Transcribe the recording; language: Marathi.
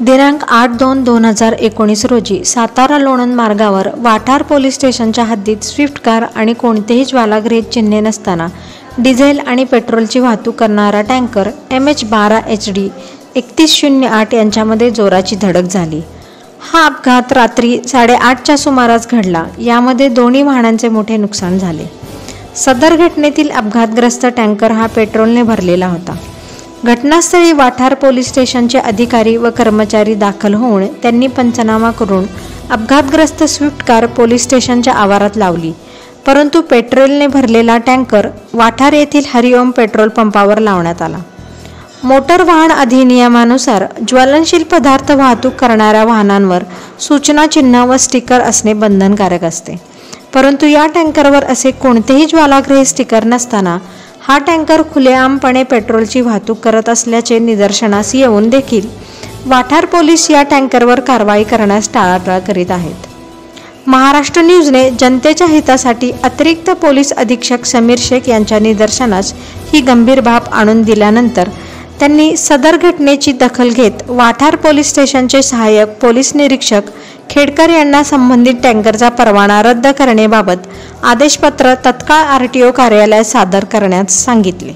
दिनांक आठ दोन दोन हजार एकोणीस रोजी सातारा लोणंद मार्गावर वाठार पोलीस स्टेशनच्या हद्दीत स्विफ्ट कार आणि कोणतेही ज्वालाग्रहित चिन्हे नसताना डिझेल आणि पेट्रोलची वाहतूक करणारा टँकर एम एच बारा एच डी एकतीस शून्य आठ यांच्यामध्ये जोराची धडक झाली. हा अपघात रात्री साडेआठच्या सुमारास घडला. यामध्ये दोन्ही वाहनांचे मोठे नुकसान झाले. सदर घटनेतील अपघातग्रस्त टँकर हा पेट्रोलने भरलेला होता. घटनास्थळी वाठार पोलीस स्टेशनचे अधिकारी व कर्मचारी दाखल होऊन त्यांनी पंचनामा करून अपघातग्रस्त स्विफ्ट कार पोलीस स्टेशनच्या आवारात लावली. परंतु पेट्रोलने भरलेला टँकर वाठार येथील हरिओम पेट्रोल पंपावर लावण्यात आला. मोटर वाहन अधिनियमानुसार ज्वलनशील पदार्थ वाहतूक करणाऱ्या वाहनांवर सूचना चिन्ह व स्टिकर असणे बंधनकारक असते. परंतु या टँकरवर असे कोणतेही ज्वालाग्रही स्टिकर नसताना हा टँकर खुलेआमपणे पेट्रोलची वाहतूक करत असल्याचे निदर्शनास येऊन देखील वाठार पोलीस या टँकरवर कारवाई करण्यास टाळाटाळ करीत आहेत. महाराष्ट्र न्यूजने जनतेच्या हितासाठी अतिरिक्त पोलीस अधीक्षक समीर शेख यांच्या निदर्शनास ही गंभीर बाब आणून दिल्यानंतर त्यांनी सदर घटनेची दखल घेत वाठार पोलीस स्टेशनचे सहाय्यक पोलीस निरीक्षक खेडकर यांना संबंधित टँकरचा परवाना रद्द करण्याबाबत आदेशपत्र तत्काळ आर टी ओ कार्यालयात सादर करण्यास सांगितले.